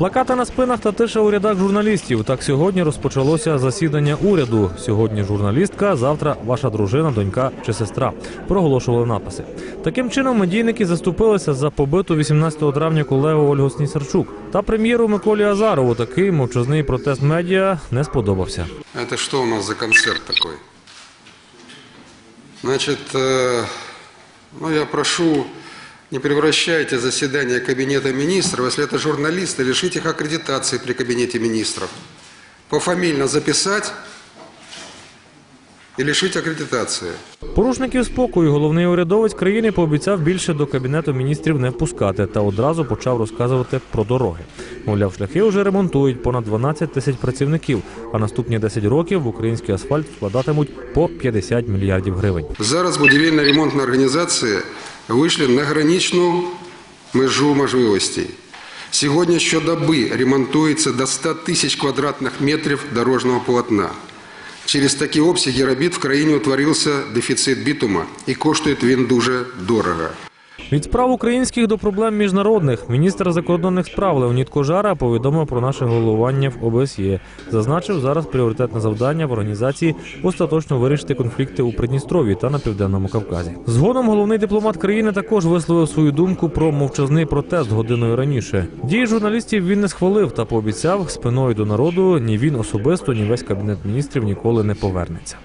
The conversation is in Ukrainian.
Плакати на спинах та тиша у рядах журналістів. Так сьогодні розпочалося засідання уряду. Сьогодні журналістка, завтра ваша дружина, донька чи сестра. Проголошували написи. Таким чином медійники заступилися за побиту 18 травня колегу Ольгу Снісарчук. Та прем'єру Миколі Азарову такий мовчазний протест медіа не сподобався. Это что у нас за концерт такой? Значит, э, ну я прошу, не превращайте заседание Кабинета министров, если это журналисты, лишите их аккредитации при Кабинете министров. Пофамильно записать и лишить аккредитации. Порушників спокою головний урядовець країни пообіцяв більше до кабінету міністрів не впускати та одразу почав розказувати про дороги. Мовляв, шляхи вже ремонтують понад 12 тисяч працівників, а наступні 10 років в український асфальт вкладатимуть по 50 мільярдів гривень. Зараз будівельно-ремонтні організації вийшли на граничну межу можливостей. Сьогодні щодоби ремонтується до 100 тисяч квадратних метрів дорожнього полотна. Через такі обсяги робіт в країні утворився дефіцит бітума і коштує він дуже дорого. Від справ українських до проблем міжнародних міністр закордонних справ Леонід Кожара повідомив про наше головування в ОБСЄ. Зазначив зараз пріоритетне завдання в організації остаточно вирішити конфлікти у Придністров'ї та на південному Кавказі. Згодом головний дипломат країни також висловив свою думку про мовчазний протест годиною раніше. Дії журналістів він не схвалив та пообіцяв спиною до народу ні він особисто, ні весь кабінет міністрів ніколи не повернеться.